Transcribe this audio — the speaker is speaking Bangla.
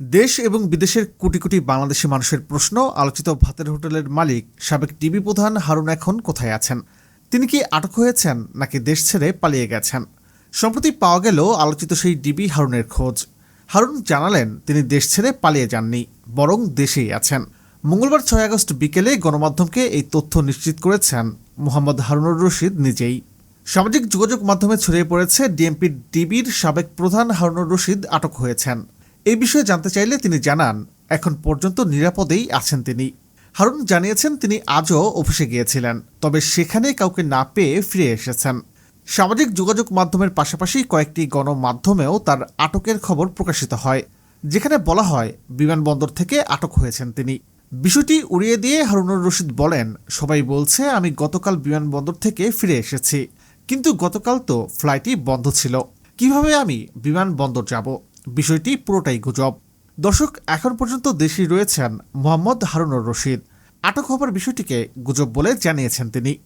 দেশ এবং বিদেশের কোটি কোটি বাংলাদেশি মানুষের প্রশ্ন আলোচিত ভাতের হোটেলের মালিক সাবেক টিভি প্রধান হারুন এখন কোথায় আছেন? তিনি কি আটক হয়েছেন নাকি দেশ ছেড়ে পালিয়ে গেছেন? সম্প্রতি পাওয়া গেল আলোচিত সেই ডিবি হারুনের খোঁজ। হারুন জানালেন তিনি দেশ ছেড়ে পালিয়ে যাননি, বরং দেশেই আছেন। মঙ্গলবার ছয় আগস্ট বিকেলে গণমাধ্যমকে এই তথ্য নিশ্চিত করেছেন মোহাম্মদ হারুনুর রশিদ নিজেই। সামাজিক যোগাযোগ মাধ্যমে ছড়িয়ে পড়েছে ডিএমপির ডিবির সাবেক প্রধান হারুনুর রশিদ আটক হয়েছেন। এই বিষয়ে জানতে চাইলে তিনি জানান, এখন পর্যন্ত নিরাপদেই আছেন তিনি। হারুন জানিয়েছেন তিনি আজও অফিসে গিয়েছিলেন, তবে সেখানে কাউকে না পেয়ে ফিরে এসেছেন। সামাজিক যোগাযোগ মাধ্যমের পাশাপাশি কয়েকটি গণমাধ্যমেও তার আটকের খবর প্রকাশিত হয়, যেখানে বলা হয়, বিমানবন্দর থেকে আটক হয়েছেন তিনি। বিষয়টি উড়িয়ে দিয়ে হারুনুর রশিদ বলেন, সবাই বলছে, আমি গতকাল বিমানবন্দর থেকে ফিরে এসেছি, কিন্তু গতকাল তো ফ্লাইটই বন্ধ ছিল। কীভাবে আমি বিমানবন্দর যাব? বিষয়টি পুরোটাই গুজব। দর্শক, এখন পর্যন্ত দেশেই রয়েছেন মোহাম্মদ হারুনুর রশিদ। আটক হবার বিষয়টিকে গুজব বলে জানিয়েছেন তিনি।